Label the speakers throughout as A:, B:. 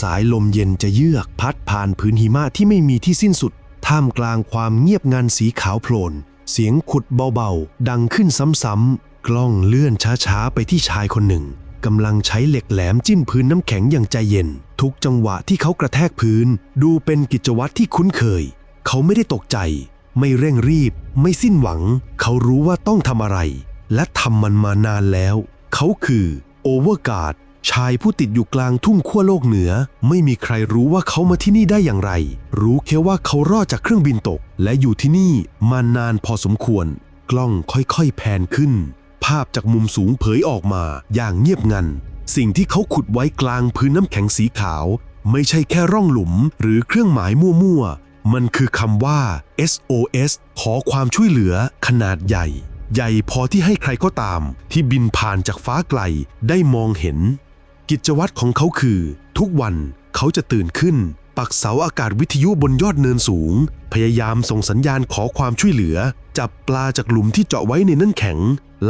A: สายลมเย็นจะเยือกพัดผ่านพื้นหิมะที่ไม่มีที่สิ้นสุด ท่ามกลางความเงียบงันสีขาวโพลน เสียงขุดเบาๆ ดังขึ้นซ้ำๆ กล้องเลื่อนช้าๆ ไปที่ชายคนหนึ่งกำลังใช้เหล็กแหลมจิ้มพื้นน้ำแข็งอย่างใจเย็น ทุกจังหวะที่เขากระแทกพื้น ดูเป็นกิจวัตรที่คุ้นเคย เขาไม่ได้ตกใจ ไม่เร่งรีบ ไม่สิ้นหวัง เขารู้ว่าต้องทำอะไร และทำมันมานานแล้ว เขาคือโอเวอร์การ์ด ชายผู้ติดอยู่กลางทุ่งขั้วโลกเหนือ ไม่มีใครรู้ว่าเขามาที่นี่ได้อย่างไร รู้แค่ว่าเขารอดจากเครื่องบินตก และอยู่ที่นี่มานานพอสมควร กล้องค่อยๆแพนขึ้น ภาพจากมุมสูงเผยออกมาอย่างเงียบงัน สิ่งที่เขาขุดไว้กลางพื้นน้ำแข็งสีขาว ไม่ใช่แค่ร่องหลุม หรือเครื่องหมายมั่วๆ มันคือคำว่า SOS ขอความช่วยเหลือขนาดใหญ่ ใหญ่พอที่ให้ใครก็ตาม ที่บินผ่านจากฟ้าไกลได้มองเห็น กิจวัตรของเขาคือ ทุกวันเขาจะตื่นขึ้น ปักเสาอากาศวิทยุบนยอดเนินสูง พยายามส่งสัญญาณขอความช่วยเหลือ จับปลาจากหลุมที่เจาะไว้ในนั่นแข็ง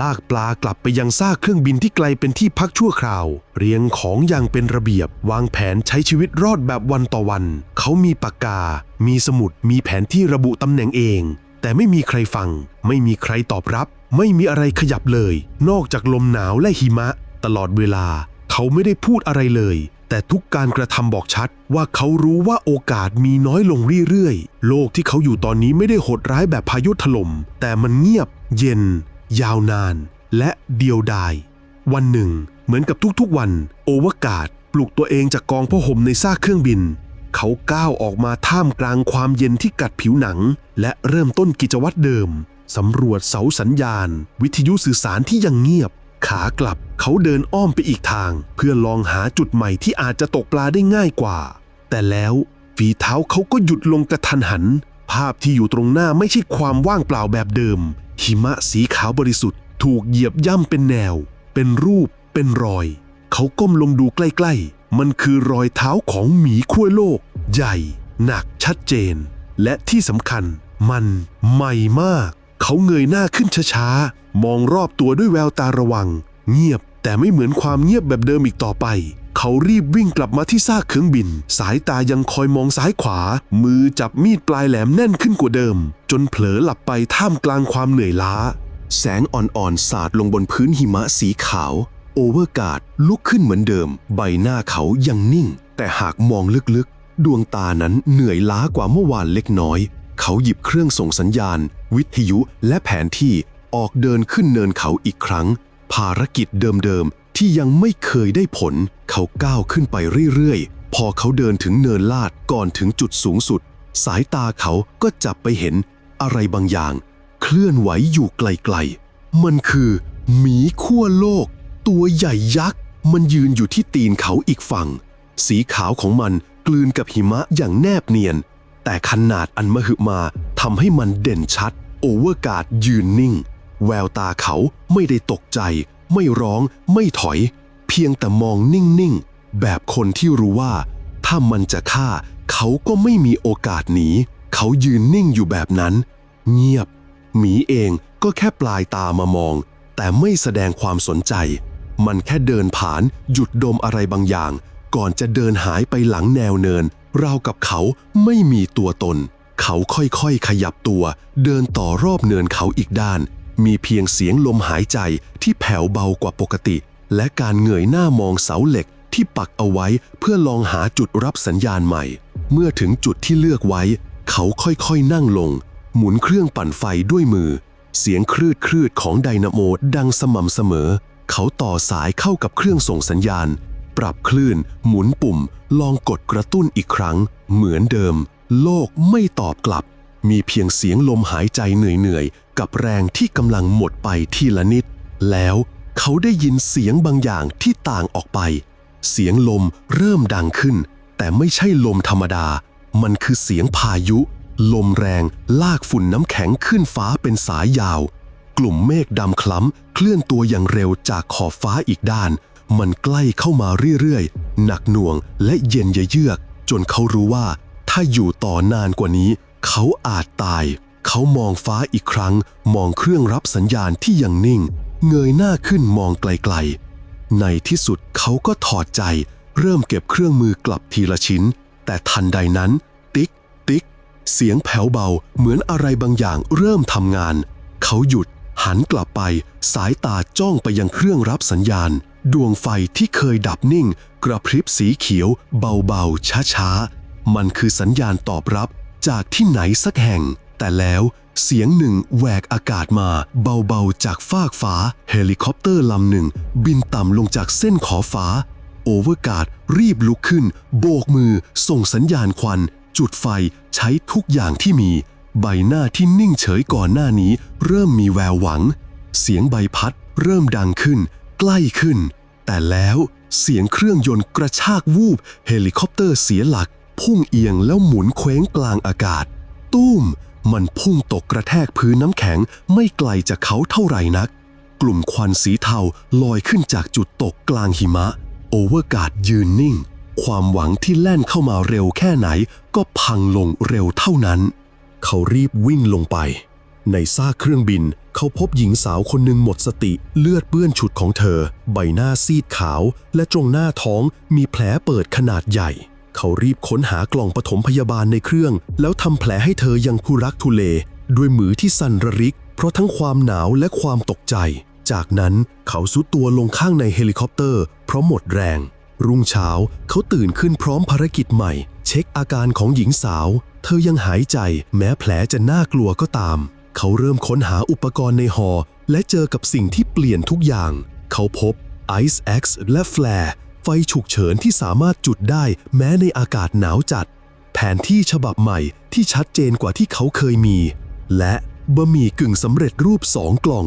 A: ลากปลากลับไปยังซากเครื่องบินที่ไกลเป็นที่พักชั่วคราว เรียงของอย่างเป็นระเบียบ วางแผนใช้ชีวิตรอดแบบวันต่อวัน เขามีปากกา มีสมุด มีแผนที่ระบุตำแหน่งเอง แต่ไม่มีใครฟัง ไม่มีใครตอบรับ ไม่มีอะไรขยับเลย นอกจากลมหนาวและหิมะ ตลอดเวลา เขาไม่ได้พูดอะไรเลย แต่ทุกการกระทำบอกชัด ว่าเขารู้ว่าโอกาสมีน้อยลงเรื่อยๆ โลกที่เขาอยู่ตอนนี้ไม่ได้โหดร้ายแบบพายุถล่ม แต่มันเงียบ เย็น ยาวนาน และเดียวดาย วันหนึ่ง เหมือนกับทุกๆวัน โอวกาศปลุกตัวเองจากกองผ้าห่มในซากเครื่องบิน เขาก้าวออกมาท่ามกลางความเย็นที่กัดผิวหนัง และเริ่มต้นกิจวัตรเดิมสำรวจเสาสัญญาณ วิทยุสื่อสารที่ยังเงียบ ขากลับ เขาเดินอ้อมไปอีกทาง เพื่อลองหาจุดใหม่ที่อาจจะตกปลาได้ง่ายกว่า แต่แล้วฝีเท้าเขาก็หยุดลงกระทันหัน ภาพที่อยู่ตรงหน้าไม่ใช่ความว่างเปล่าแบบเดิม หิมะสีขาวบริสุทธิ์ ถูกเหยียบย่ำเป็นแนว เป็นรูป เป็นรอย เขาก้มลงดูใกล้ๆ มันคือรอยเท้าของหมีขั้วโลก ใหญ่ หนักชัดเจน และที่สำคัญ มันใหม่มาก เขาเงยหน้าขึ้นช้าๆ มองรอบตัวด้วยแววตาระวัง เงียบ แต่ไม่เหมือนความเงียบแบบเดิมอีกต่อไป เขารีบวิ่งกลับมาที่ซากเครื่องบิน สายตายังคอยมองซ้ายขวา มือจับมีดปลายแหลมแน่นขึ้นกว่าเดิม จนเผลอหลับไปท่ามกลางความเหนื่อยล้า แสงอ่อนๆสาดลงบนพื้นหิมะสีขาว โอเวอร์การ์ดลุกขึ้นเหมือนเดิม ใบหน้าเขายังนิ่ง แต่หากมองลึกๆ ดวงตานั้นเหนื่อยล้ากว่าเมื่อวานเล็กน้อย เขาหยิบเครื่องส่งสัญญาณ วิทยุและแผนที่ออกเดินขึ้นเนินเขาอีกครั้ง ภารกิจเดิมๆ ที่ยังไม่เคยได้ผล เขาก้าวขึ้นไปเรื่อยๆ พอเขาเดินถึงเนินลาดก่อนถึงจุดสูงสุด สายตาเขาก็จับไปเห็นอะไรบางอย่าง เคลื่อนไหวอยู่ไกลๆ มันคือหมีขั้วโลก ตัวใหญ่ยักษ์ มันยืนอยู่ที่ตีนเขาอีกฝั่ง สีขาวของมันกลืนกับหิมะอย่างแนบเนียน แต่ขนาดอันมหึมาทำให้มันเด่นชัด โอเวอร์การ์ดยืนนิ่ง แววตาเขาไม่ได้ตกใจ ไม่ร้อง ไม่ถอย เพียงแต่มองนิ่ง ๆ แบบคนที่รู้ว่า ถ้ามันจะฆ่า เขาก็ไม่มีโอกาสหนี เขายืนนิ่งอยู่แบบนั้น เงียบ หมีเองก็แค่ปลายตามามอง แต่ไม่แสดงความสนใจ มันแค่เดินผ่าน หยุดดมอะไรบางอย่าง ก่อนจะเดินหายไปหลังแนวเนิน ราวกับเขาไม่มีตัวตน เขาค่อยๆขยับตัว เดินต่อรอบเนินเขาอีกด้าน มีเพียงเสียงลมหายใจที่แผ่วเบากว่าปกติ และการเงยหน้ามองเสาเหล็กที่ปักเอาไว้เพื่อลองหาจุดรับสัญญาณใหม่ เมื่อถึงจุดที่เลือกไว้ เขาค่อยๆนั่งลง หมุนเครื่องปั่นไฟด้วยมือ เสียงครืดครืดของไดนาโมดังสม่ำเสมอ เขาต่อสายเข้ากับเครื่องส่งสัญญาณ ปรับคลื่น หมุนปุ่ม ลองกดกระตุ้นอีกครั้ง เหมือนเดิม โลกไม่ตอบกลับ มีเพียงเสียงลมหายใจเหนื่อยๆ กับแรงที่กำลังหมดไปทีละนิด แล้วเขาได้ยินเสียงบางอย่างที่ต่างออกไป เสียงลมเริ่มดังขึ้น แต่ไม่ใช่ลมธรรมดา มันคือเสียงพายุ ลมแรงลากฝุ่นน้ำแข็งขึ้นฟ้าเป็นสายยาว กลุ่มเมฆดำคล้ำ เคลื่อนตัวอย่างเร็วจากขอบฟ้าอีกด้าน มันใกล้เข้ามาเรื่อยๆ หนักหน่วงและเย็นเยือก จนเขารู้ว่า ถ้าอยู่ต่อนานกว่านี้ เขาอาจตาย เขามองฟ้าอีกครั้ง มองเครื่องรับสัญญาณที่ยังนิ่ง เงยหน้าขึ้นมองไกลๆ ในที่สุดเขาก็ถอดใจ
B: เริ่มเก็บเครื่องมือกลับทีละชิ้น แต่ทันใดนั้น ติ๊ก ติ๊ก เสียงแผ่วเบาเหมือนอะไรบางอย่างเริ่มทำงาน เขาหยุด หันกลับไป สายตาจ้องไปยังเครื่องรับสัญญาณ ดวงไฟที่เคยดับนิ่ง กระพริบสีเขียว เบาๆช้าๆมันคือสัญญาณตอบรับ จากที่ไหนสักแห่ง แต่แล้วเสียงหนึ่งแหวกอากาศมาเบาๆจากฟากฟ้า เฮลิคอปเตอร์ลำหนึ่ง บินต่ำลงจากเส้นขอบฟ้า โอเวอร์การ์ดรีบลุกขึ้น โบกมือ ส่งสัญญาณควัน จุดไฟใช้ทุกอย่างที่มี ใบหน้าที่นิ่งเฉยก่อนหน้านี้ เริ่มมีแววหวัง เสียงใบพัดเริ่มดังขึ้น ใกล้ขึ้น แต่แล้วเสียงเครื่องยนต์กระชากวูบ เฮลิคอปเตอร์เสียหลัก พุ่งเอียงแล้วหมุนเคว้งกลางอากาศ ตุ้ม มันพุ่งตกกระแทกพื้นน้ำแข็งไม่ไกลจากเขาเท่าไหร่นัก กลุ่มควันสีเทาลอยขึ้นจากจุดตกกลางหิมะ โอเวอร์การ์ดยืนนิ่ง ความหวังที่แล่นเข้ามาเร็วแค่ไหน ก็พังลงเร็วเท่านั้น
A: เขารีบวิ่งลงไป ในซากเครื่องบินเขาพบหญิงสาวคนหนึ่งหมดสติเลือดเปื้อนฉุดของเธอ ใบหน้าซีดขาว และตรงหน้าท้องมีแผลเปิดขนาดใหญ่ เขารีบค้นหากล่องปฐมพยาบาลในเครื่อง แล้วทำแผลให้เธอยังทุรักทุเล ด้วยมือที่สั่นระริก เพราะทั้งความหนาวและความตกใจ จากนั้นเขาซุดตัวลงข้างในเฮลิคอปเตอร์ เพราะหมดแรง รุ่งเช้าเขาตื่นขึ้นพร้อมภารกิจใหม่ เช็คอาการของหญิงสาว เธอยังหายใจ แม้แผลจะน่ากลัวก็ตาม เขาเริ่มค้นหาอุปกรณ์ในหอ และเจอกับสิ่งที่เปลี่ยนทุกอย่าง เขาพบ Ice Axe และแฟลร์ ไฟฉุกเฉินที่สามารถจุดได้แม้ในอากาศหนาวจัด แผนที่ฉบับใหม่ที่ชัดเจนกว่าที่เขาเคยมี และบะหมี่กึ่งสำเร็จรูปสองกล่อง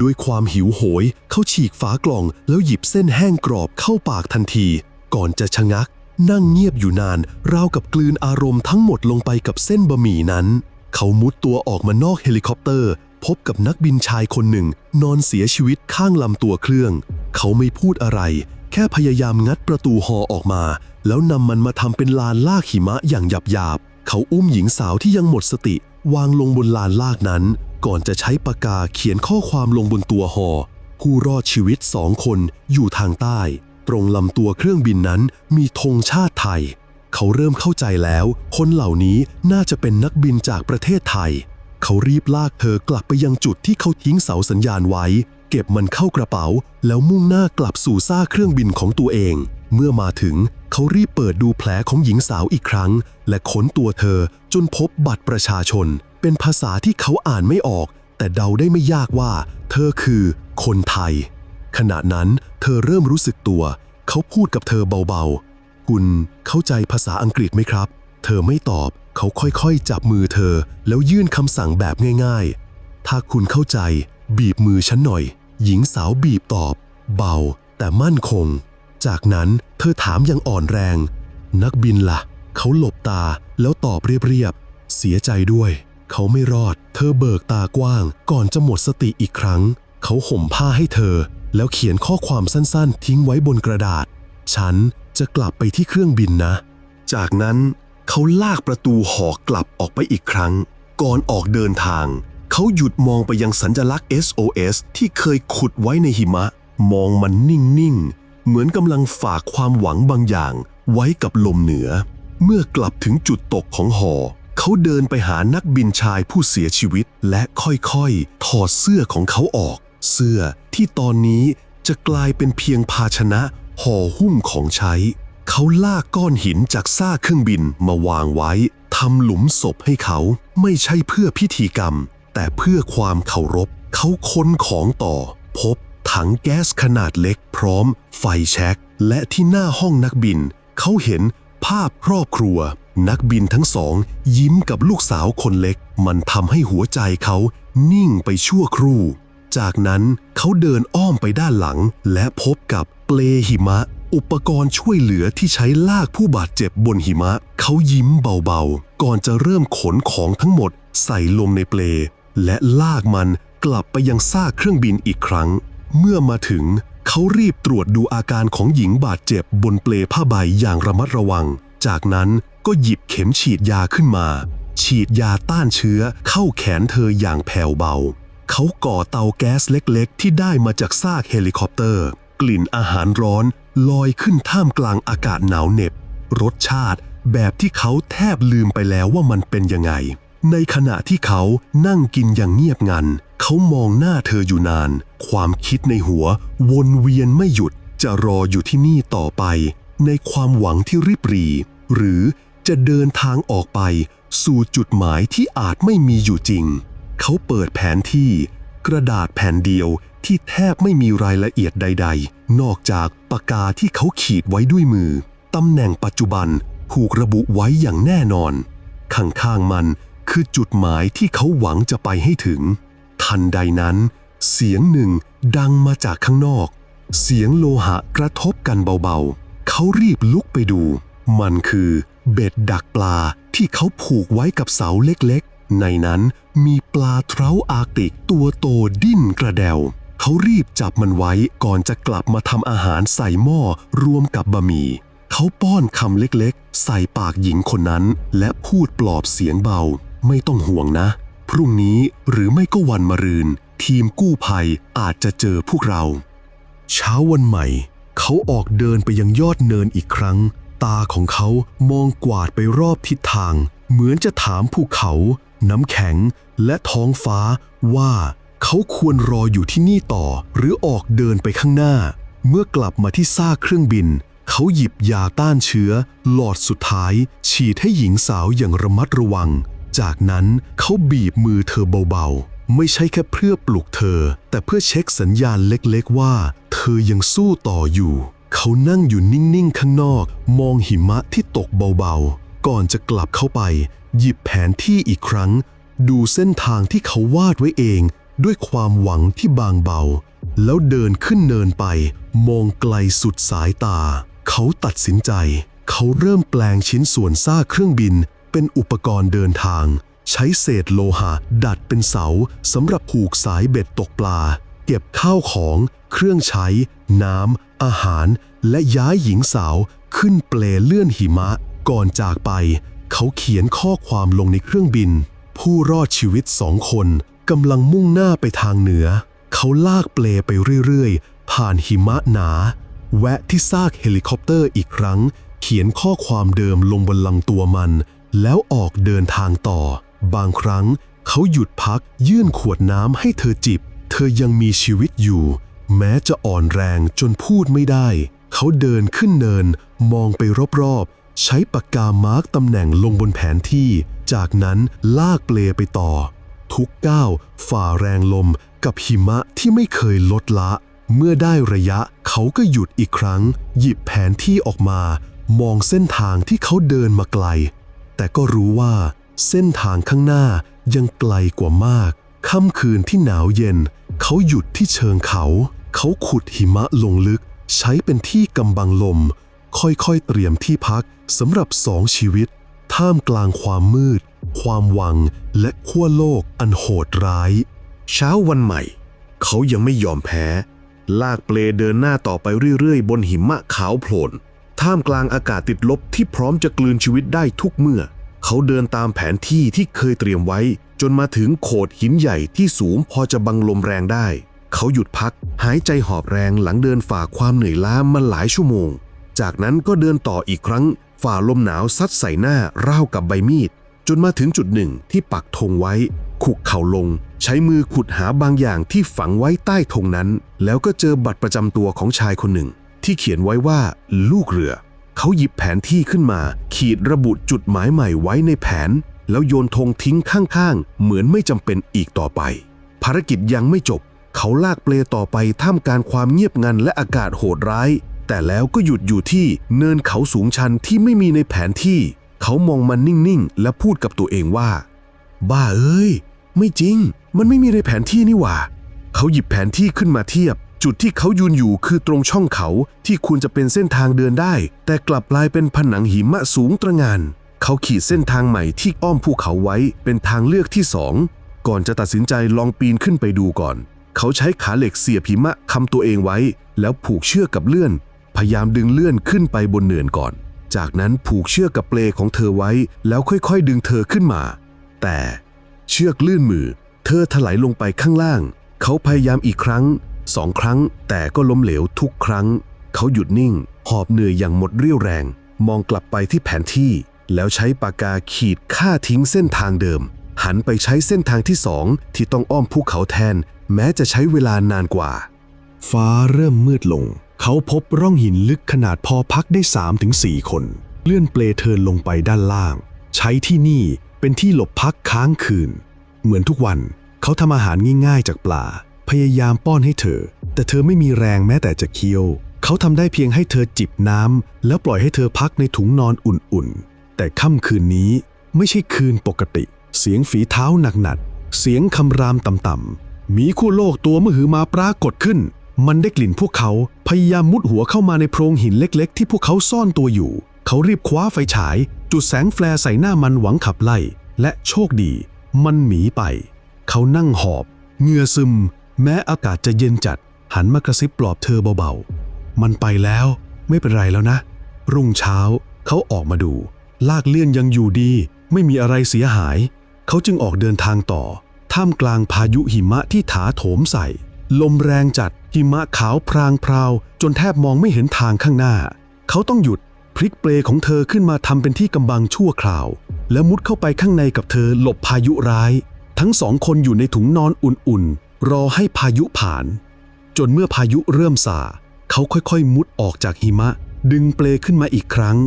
A: ด้วยความหิวโหย เขาฉีกฝากล่อง แล้วหยิบเส้นแห้งกรอบเข้าปากทันที ก่อนจะชะงัก นั่งเงียบอยู่นาน ราวกับกลืนอารมณ์ทั้งหมดลงไปกับเส้นบะหมี่นั้น เขามุดตัวออกมานอกเฮลิคอปเตอร์ พบกับนักบินชายคนหนึ่ง นอนเสียชีวิตข้างลำตัวเครื่อง เขาไม่พูดอะไร แค่พยายามงัดประตูหอออกมา แล้วนำมันมาทำเป็นลานลากหิมะอย่างหยาบๆเขาอุ้มหญิงสาวที่ยังหมดสติ วางลงบนลานลากนั้น ก่อนจะใช้ปากกาเขียนข้อความลงบนตัวหอ ผู้รอดชีวิตสองคนอยู่ทางใต้ ตรงลำตัวเครื่องบินนั้นมีธงชาติไทย เขาเริ่มเข้าใจแล้ว คนเหล่านี้น่าจะเป็นนักบินจากประเทศไทย เขารีบลากเธอกลับไปยังจุดที่เขาทิ้งเสาสัญญาณไว้ เก็บมันเข้ากระเป๋า แล้วมุ่งหน้ากลับสู่ซ่าเครื่องบินของตัวเอง เมื่อมาถึงเขารีบเปิดดูแผลของหญิงสาวอีกครั้ง และค้นตัวเธอจนพบบัตรประชาชน เป็นภาษาที่เขาอ่านไม่ออก แต่เดาได้ไม่ยากว่า เธอคือคนไทย ขณะนั้นเธอเริ่มรู้สึกตัว เขาพูดกับเธอเบาๆ คุณเข้าใจภาษาอังกฤษไหมครับ เธอไม่ตอบ เขาค่อยๆ จับมือเธอ แล้วยื่นคำสั่งแบบง่ายๆ ถ้าคุณเข้าใจ บีบมือฉันหน่อย หญิงสาวบีบตอบ เบาแต่มั่นคง จากนั้นเธอถามอย่างอ่อนแรง นักบินล่ะ เขาหลบตาแล้วตอบเรียบๆ เสียใจด้วย เขาไม่รอด เธอเบิกตากว้าง ก่อนจะหมดสติอีกครั้ง เขาห่มผ้าให้เธอ แล้วเขียนข้อความสั้นๆ ทิ้งไว้บนกระดาษ ฉันจะกลับไปที่เครื่องบินนะ จากนั้นเขาลากประตูหอกลับออกไปอีกครั้ง ก่อนออกเดินทาง เขาหยุดมองไปยังสัญลักษณ์ SOS ที่เคยขุดไว้ในหิมะ มองมันนิ่ง ๆ เหมือนกำลังฝากความหวังบางอย่าง ไว้กับลมเหนือ เมื่อกลับถึงจุดตกของหอ เขาเดินไปหานักบินชายผู้เสียชีวิต และค่อยๆ ถอดเสื้อของเขาออก เสื้อที่ตอนนี้จะกลายเป็นเพียงภาชนะห่อหุ้มของใช้ เขาลากก้อนหินจากซากเครื่องบินมาวางไว้ทำหลุมศพให้เขาไม่ใช่เพื่อพิธีกรรม แต่เพื่อความเคารพเขาค้นของต่อ พบถังแก๊สขนาดเล็กพร้อม ไฟแช็กและที่หน้าห้องนักบิน เขาเห็นภาพครอบครัว นักบินทั้งสอง ยิ้มกับลูกสาวคนเล็ก มันทำให้หัวใจเขานิ่งไปชั่วครู่ จากนั้นเขาเดินอ้อมไปด้านหลัง และพบกับเปลหิมะ อุปกรณ์ช่วยเหลือที่ใช้ลากผู้บาดเจ็บบนหิมะ เขายิ้มเบาๆ ก่อนจะเริ่มขนของทั้งหมด ใส่ลงในเปล และลากมันกลับไปยังซากเครื่องบินอีกครั้ง เมื่อมาถึงเขารีบตรวจดูอาการของหญิงบาดเจ็บบนเปลผ้าใบอย่างระมัดระวัง จากนั้นก็หยิบเข็มฉีดยาขึ้นมา ฉีดยาต้านเชื้อเข้าแขนเธออย่างแผ่วเบา เขาก่อเตาแก๊สเล็กๆ ที่ได้มาจากซากเฮลิคอปเตอร์ กลิ่นอาหารร้อน
B: ลอยขึ้นท่ามกลางอากาศหนาวเหน็บ รสชาติแบบที่เขาแทบลืมไปแล้วว่ามันเป็นยังไง ในขณะที่เขานั่งกินอย่างเงียบงัน เขามองหน้าเธออยู่นาน ความคิดในหัว วนเวียนไม่หยุด จะรออยู่ที่นี่ต่อไป ในความหวังที่ริบหรี หรือจะเดินทางออกไป สู่จุดหมายที่อาจไม่มีอยู่จริง เขาเปิดแผนที่ กระดาษแผ่นเดียวที่แทบไม่มีรายละเอียดใด ๆ นอกจากปากกาที่เขาขีดไว้ด้วยมือ ตำแหน่งปัจจุบันถูกระบุไว้อย่างแน่นอน ข้างๆมัน คือจุดหมายที่เขาหวังจะไปให้ถึง ทันใดนั้น เสียงหนึ่งดังมาจากข้างนอก เสียงโลหะกระทบกันเบาๆ เขารีบลุกไปดู มันคือเบ็ดดักปลาที่เขาผูกไว้กับเสาเล็กๆ ในนั้นมีปลาเท้าอาร์ติกตัวโตดิ้นกระเดวเขารีบจับมันไว้ก่อนจะกลับมาทำอาหารใส่หม้อรวมกับบะหมี่เขาป้อนคำเล็กๆ ใส่ปากหญิงคนนั้น และพูดปลอบเสียงเบา ไม่ต้องห่วงนะ พรุ่งนี้หรือไม่ก็วันมะรืน ทีมกู้ภัยอาจจะเจอพวกเรา
A: เช้าวันใหม่ เขาออกเดินไปยังยอดเนินอีกครั้ง ตาของเขามองกวาดไปรอบทิศทาง เหมือนจะถามภูเขา น้ำแข็งและท้องฟ้าว่าเขาควรรออยู่ที่นี่ต่อ หรือออกเดินไปข้างหน้า เมื่อกลับมาที่ซากเครื่องบิน เขาหยิบยาต้านเชื้อ หลอดสุดท้าย ฉีดให้หญิงสาวอย่างระมัดระวัง จากนั้นเขาบีบมือเธอเบาๆ ไม่ใช่แค่เพื่อปลุกเธอ แต่เพื่อเช็คสัญญาณเล็กๆว่า เธอยังสู้ต่ออยู่ เขานั่งอยู่นิ่งๆข้างนอก มองหิมะที่ตกเบาๆ ก่อนจะกลับเข้าไป หยิบแผนที่อีกครั้ง ดูเส้นทางที่เขาวาดไว้เอง ด้วยความหวังที่บางเบา แล้วเดินขึ้นเนินไป มองไกลสุดสายตา เขาตัดสินใจ เขาเริ่มแปลงชิ้นส่วนซากเครื่องบิน เป็นอุปกรณ์เดินทาง ใช้เศษโลหะ ดัดเป็นเสาสำหรับผูกสายเบ็ดตกปลา เก็บข้าวของ เครื่องใช้ น้ำ อาหาร และย้ายหญิงสาวขึ้นเปลเลื่อนหิมะ ก่อนจากไป เขาเขียนข้อความลงในเครื่องบิน ผู้รอดชีวิตสองคนกำลังมุ่งหน้าไปทางเหนือ เขาลากเปลไปเรื่อยๆ ผ่านหิมะหนา แวะที่ซากเฮลิคอปเตอร์อีกครั้ง เขียนข้อความเดิมลงบนลังตัวมัน แล้วออกเดินทางต่อ บางครั้งเขาหยุดพักยื่นขวดน้ำให้เธอจิบ เธอยังมีชีวิตอยู่ แม้จะอ่อนแรงจนพูดไม่ได้ เขาเดินขึ้นเนิน มองไปรอบๆ ใช้ปากกามาร์กตำแหน่งลงบนแผนที่ จากนั้นลากเปลไปต่อ ทุกก้าวฝ่าแรงลมกับหิมะที่ไม่เคยลดละ เมื่อได้ระยะเขาก็หยุดอีกครั้ง หยิบแผนที่ออกมา มองเส้นทางที่เขาเดินมาไกล แต่ก็รู้ว่าเส้นทางข้างหน้ายังไกลกว่ามาก ค่ำคืนที่หนาวเย็น เขาหยุดที่เชิงเขา เขาขุดหิมะลงลึก ใช้เป็นที่กำบังลม ค่อยๆเตรียมที่พักสำหรับสองชีวิต ท่ามกลางความมืด ความหวัง และขั้วโลกอันโหดร้าย
C: เช้าวันใหม่ เขายังไม่ยอมแพ้ ลากเปลเดินหน้าต่อไปเรื่อยๆ บนหิมะขาวโพลน ท่ามกลางอากาศติดลบที่พร้อมจะกลืนชีวิตได้ทุกเมื่อ เขาเดินตามแผนที่ที่เคยเตรียมไว้ จนมาถึงโขดหินใหญ่ที่สูงพอจะบังลมแรงได้ เขาหยุดพักหายใจหอบแรงหลังเดินฝ่าความเหนื่อยล้ามาหลายชั่วโมง จากนั้นก็เดินต่ออีกครั้ง ฝ่าลมหนาวซัดใส่หน้าราวกับใบมีด จนมาถึงจุดหนึ่งที่ปักธงไว้คุกเข่าลง ใช้มือขุดหาบางอย่างที่ฝังไว้ใต้ธงนั้น แล้วก็เจอบัตรประจำตัวของชายคนหนึ่ง ที่เขียนไว้ว่าลูกเรือ เขาหยิบแผนที่ขึ้นมา ขีดระบุจุดหมายใหม่ไว้ในแผน แล้วโยนธงทิ้งข้างๆ เหมือนไม่จำเป็นอีกต่อไป ภารกิจยังไม่จบ เขาลากเปลต่อไปท่ามกลารความเงียบงันและอากาศโหดร้าย แต่แล้วก็หยุดอยู่ที่เนินเขาสูงชันที่ไม่มีในแผนที่ เขามองมันนิ่งๆ และพูดกับตัวเองว่า บ้าเอ้ย ไม่จริง มันไม่มีในแผนที่นี่หว่า เขาหยิบแผนที่ขึ้นมาเทียบ จุดที่เขายืนอยู่คือตรงช่องเขาที่ควรจะเป็นเส้นทางเดินได้ แต่กลับกลายเป็นผนังหิมะสูงตระงาน เขาขีดเส้นทางใหม่ที่อ้อมภูเขาไว้เป็นทางเลือกที่สองก่อนจะตัดสินใจลองปีนขึ้นไปดูก่อน เขาใช้ขาเหล็กเสียบหิมะคำตัวเองไว้ แล้วผูกเชือกกับเลื่อน พยายามดึงเลื่อนขึ้นไปบนเนินก่อน จากนั้นผูกเชือกกับเปลของเธอไว้ แล้วค่อยๆ ดึงเธอขึ้นมา แต่เชือกลื่นมือ เธอถลายลงไปข้างล่าง เขาพยายามอีกครั้ง สองครั้งแต่ก็ล้มเหลวทุกครั้ง เขาหยุดนิ่ง หอบเหนื่อยอย่างหมดเรี่ยวแรง มองกลับไปที่แผนที่ แล้วใช้ปากกาขีดค่าทิ้งเส้นทางเดิม หันไปใช้เส้นทางที่สองที่ต้องอ้อมภูเขาแทน แม้จะใช้เวลานานกว่า
A: ฟ้าเริ่มมืดลง เขาพบร่องหินลึกขนาดพอพักได้ 3-4 คน เลื่อนเปลเทินลงไปด้านล่าง ใช้ที่นี่เป็นที่หลบพักค้างคืน เหมือนทุกวัน เขาทำอาหารง่ายๆจากปลา พยายามป้อนให้เธอ แต่เธอไม่มีแรงแม้แต่จะเคี้ยว เขาทำได้เพียงให้เธอจิบน้ำแล้วปล่อยให้เธอพักในถุงนอนอุ่นๆ แต่ค่ำคืนนี้ไม่ใช่คืนปกติ เสียงฝีเท้าหนักๆ เสียงคำรามต่ำๆหมีขั้วโลกตัวมหือมาปรากฏขึ้น มันได้กลิ่นพวกเขาพยายามมุดหัวเข้ามาในโพรงหินเล็ก ๆ ที่พวกเขาซ่อนตัวอยู่ เขารีบคว้าไฟฉาย จุดแสงแฟลร์ใส่หน้ามันหวังขับไล่ และโชคดี มันหมีไป เขานั่งหอบเหงื่อซึม แม้อากาศจะเย็นจัด หันมากระซิบปลอบเธอเบาๆ มันไปแล้วไม่เป็นไรแล้วนะ รุ่งเช้าเขาออกมาดู ลากเลื่อนยังอยู่ดี ไม่มีอะไรเสียหาย เขาจึงออกเดินทางต่อ ท่ามกลางพายุหิมะที่ถาโถมใส่ ลมแรงจัด หิมะขาวพรางพราว จนแทบมองไม่เห็นทางข้างหน้า เขาต้องหยุดพลิกเปลของเธอขึ้นมาทำเป็นที่กำบังชั่วคราว แล้วมุดเข้าไปข้างในกับเธอหลบพายุร้าย ทั้งสองคนอยู่ในถุงนอนอุ่นๆ รอให้พายุผ่าน จนเมื่อพายุเริ่มส่าเขาค่อยๆ มุดออกจากหิมะ ดึงเปลขึ้นมาอีกครั้ง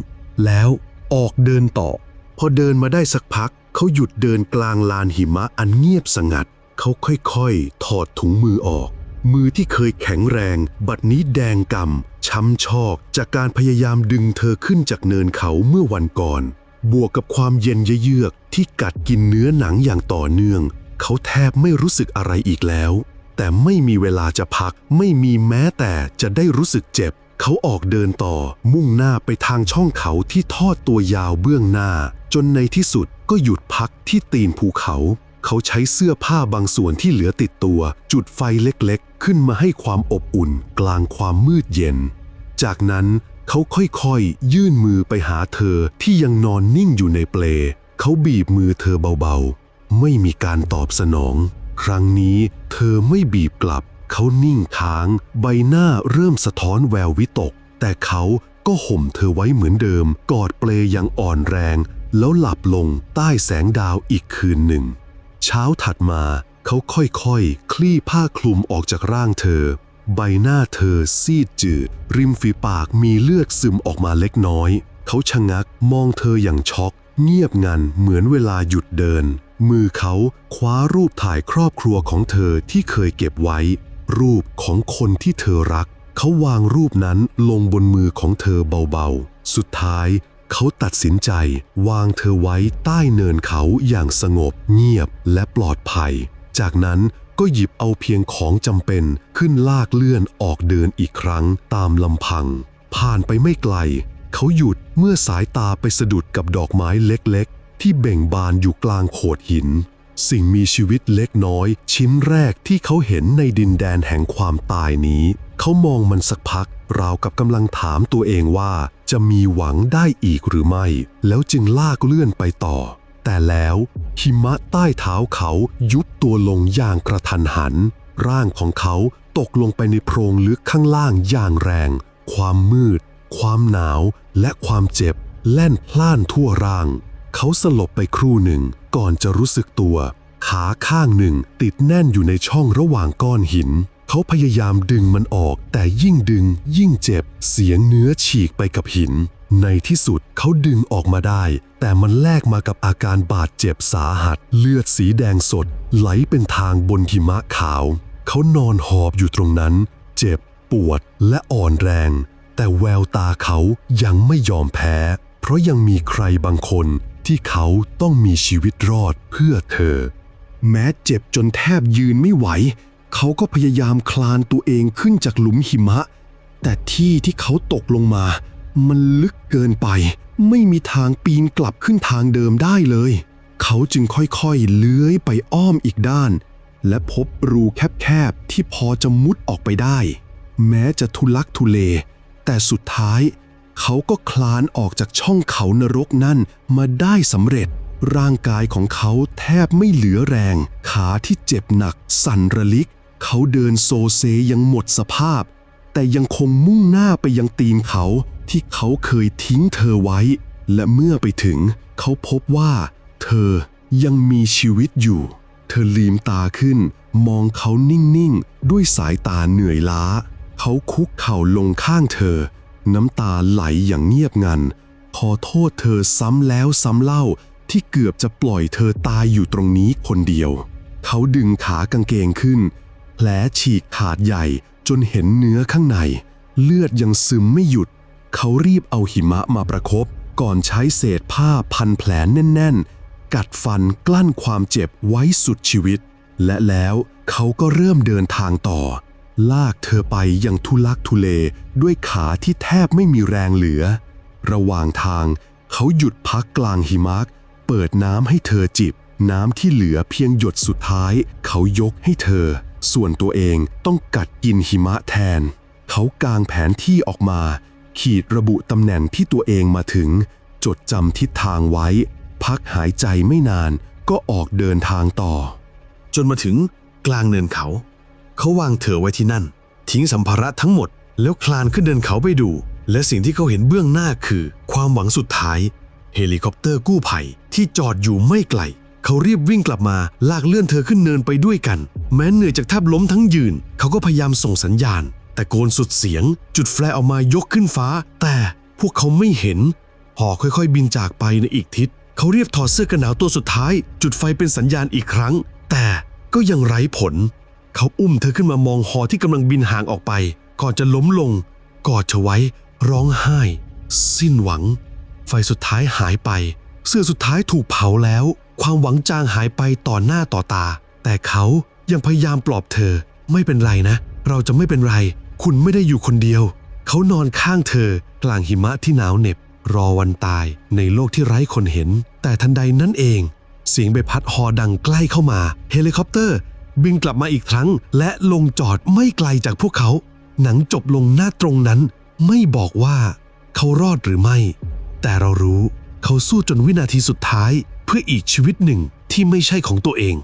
A: แล้วออกเดินต่อ พอเดินมาได้สักพัก เขาหยุดเดินกลางลานหิมะอันเงียบสงัด เขาค่อยๆ ถอดถุงมือออก มือที่เคยแข็งแรง บัดนี้แดงกำช้ำชอกจากการพยายามดึงเธอขึ้นจากเนินเขาเมื่อวันก่อน บวกกับความเย็นเยือกที่กัดกินเนื้อหนังอย่างต่อเนื่อง เขาแทบไม่รู้สึกอะไรอีกแล้ว แต่ไม่มีเวลาจะพัก ไม่มีแม้แต่จะได้รู้สึกเจ็บ เขาออกเดินต่อ มุ่งหน้าไปทางช่องเขาที่ทอดตัวยาวเบื้องหน้า จนในที่สุดก็หยุดพักที่ตีนภูเขา เขาใช้เสื้อผ้าบางส่วนที่เหลือติดตัว จุดไฟเล็กๆ ขึ้นมาให้ความอบอุ่น กลางความมืดเย็น จากนั้นเขาค่อยๆ ยื่นมือไปหาเธอที่ยังนอนนิ่งอยู่ในเปล เขาบีบมือเธอเบาๆ ไม่มีการตอบสนอง ครั้งนี้เธอไม่บีบกลับ เขานิ่งค้าง ใบหน้าเริ่มสะท้อนแวววิตก แต่เขาก็ห่มเธอไว้เหมือนเดิม กอดเปลยอย่างอ่อนแรง แล้วหลับลงใต้แสงดาวอีกคืนหนึ่ง เช้าถัดมาเขาค่อยๆคลี่ผ้าคลุมออกจากร่างเธอ ใบหน้าเธอซีดจืด ริมฝีปากมีเลือดซึมออกมาเล็กน้อย เขาชะงักมองเธออย่างช็อก เงียบงันเหมือนเวลาหยุดเดิน มือเขาคว้ารูปถ่ายครอบครัวของเธอที่เคยเก็บไว้ รูปของคนที่เธอรัก เขาวางรูปนั้นลงบนมือของเธอเบาๆ สุดท้ายเขาตัดสินใจ วางเธอไว้ใต้เนินเขาอย่างสงบ เงียบและปลอดภัย จากนั้นก็หยิบเอาเพียงของจำเป็นขึ้นลากเลื่อนออกเดินอีกครั้งตามลำพัง ผ่านไปไม่ไกล เขาหยุดเมื่อสายตาไปสะดุดกับดอกไม้เล็กๆ ที่เบ่งบานอยู่กลางโขดหิน สิ่งมีชีวิตเล็กน้อย ชิ้นแรกที่เขาเห็นในดินแดนแห่งความตายนี้ เขามองมันสักพัก ราวกับกำลังถามตัวเองว่า จะมีหวังได้อีกหรือไม่ แล้วจึงลากเลื่อนไปต่อ แต่แล้วหิมะใต้เท้าเขายุบตัวลงอย่างกระทันหัน ร่างของเขาตกลงไปในโพรงลึกข้างล่างอย่างแรง ความมืด ความหนาว และความเจ็บ แล่นพล่านทั่วร่าง เขาสลบไปครู่หนึ่งก่อนจะรู้สึกตัว ขาข้างหนึ่งติดแน่นอยู่ในช่องระหว่างก้อนหิน เขาพยายามดึงมันออก แต่ยิ่งดึง ยิ่งเจ็บ เสียงเนื้อฉีกไปกับหิน ในที่สุดเขาดึงออกมาได้ แต่มันแลกมากับอาการบาดเจ็บสาหัส เลือดสีแดงสด ไหลเป็นทางบนหิมะขาว เขานอนหอบอยู่ตรงนั้น เจ็บ ปวดและอ่อนแรง แต่แววตาเขายังไม่ยอมแพ้ เพราะยังมีใครบางคน ที่เขาต้องมีชีวิตรอดเพื่อเธอ แม้เจ็บจนแทบยืนไม่ไหว เขาก็พยายามคลานตัวเองขึ้นจากหลุมหิมะ แต่ที่ที่เขาตกลงมา มันลึกเกินไป ไม่มีทางปีนกลับขึ้นทางเดิมได้เลย เขาจึงค่อยๆ เลื้อยไปอ้อมอีกด้าน และพบรูแคบๆที่พอจะมุดออกไปได้ แม้จะทุลักทุเล แต่สุดท้าย เขาก็คลานออกจากช่องเขานรกนั่นมาได้สำเร็จ ร่างกายของเขาแทบไม่เหลือแรง ขาที่เจ็บหนัก สั่นระลิก เขาเดินโซเซยังหมดสภาพ
B: แต่ยังคงมุ่งหน้าไปยังตีนเขาที่เขาเคยทิ้งเธอไว้ และเมื่อไปถึง เขาพบว่า เธอยังมีชีวิตอยู่ เธอลืมตาขึ้น มองเขานิ่ง ๆ ด้วยสายตาเหนื่อยล้า เขาคุกเข่าลงข้างเธอ น้ำตาไหลอย่างเงียบงัน ขอโทษเธอซ้ำแล้วซ้ำเล่าที่เกือบจะปล่อยเธอตายอยู่ตรงนี้คนเดียว เขาดึงขากางเกงขึ้น แผลฉีกขาดใหญ่จนเห็นเนื้อข้างใน เลือดยังซึมไม่หยุด เขารีบเอาหิมะมาประคบก่อนใช้เศษผ้าพันแผลแน่น ๆ กัดฟันกลั้นความเจ็บไว้สุดชีวิต และแล้วเขาก็เริ่มเดินทางต่อ ลากเธอไปยังทุลักทุเลด้วยขาที่แทบไม่มีแรงเหลือ ระหว่างทางเขาหยุดพักกลางหิมะเปิดน้ำให้เธอจิบ น้ำที่เหลือเพียงหยดสุดท้าย เขายกให้เธอ ส่วนตัวเองต้องกัดกินหิมะแทน เขากางแผนที่ออกมา ขีดระบุตำแหน่งที่ตัวเองมาถึง จดจำทิศทางไว้ พักหายใจไม่นานก็ออกเดินทางต่อ
C: จนมาถึงกลางเนินเขา เขาวางเธอไว้ที่นั่น ทิ้งสัมภาระทั้งหมด แล้วคลานขึ้นเดินเขาไปดู และสิ่งที่เขาเห็นเบื้องหน้าคือ ความหวังสุดท้าย เฮลิคอปเตอร์กู้ภัยที่จอดอยู่ไม่ไกล เขารีบวิ่งกลับมาลากเลื่อนเธอขึ้นเนินไปด้วยกัน แม้เหนื่อยจากแทบล้มทั้งยืน เขาก็พยายามส่งสัญญาณ แต่โกนสุดเสียง จุดแฟลร์ออกมายกขึ้นฟ้า แต่พวกเขาไม่เห็นหอค่อยๆ บินจากไปในอีกทิศ เขาเรียบถอดเสื้อกันหนาวตัวสุดท้าย จุดไฟเป็นสัญญาณอีกครั้ง แต่ก็ยังไร้ผล เขาอุ้มเธอขึ้นมามองหอที่กำลังบินห่างออกไป ก่อนจะล้มลง กอดเธอไว้ ร้องไห้ สิ้นหวัง ไฟสุดท้ายหายไป เสื้อสุดท้ายถูกเผาแล้ว ความหวังจางหายไปต่อหน้าต่อตา แต่เขายังพยายามปลอบเธอ ไม่เป็นไรนะ เราจะไม่เป็นไร คุณไม่ได้อยู่คนเดียว เขานอนข้างเธอ กลางหิมะที่หนาวเหน็บ รอวันตายในโลกที่ไร้คนเห็น แต่ทันใดนั้นเอง เสียงใบพัดฮอดังใกล้เข้ามา เฮลิคอปเตอร์ บินกลับมาอีกครั้ง และลงจอดไม่ไกลจากพวกเขา หนังจบลงหน้าตรงนั้น ไม่บอกว่า เขารอดหรือไม่ แต่เรารู้เขาสู้จนวินาทีสุดท้าย เพื่ออีกชีวิตหนึ่งที่ไม่ใช่ของตัวเอง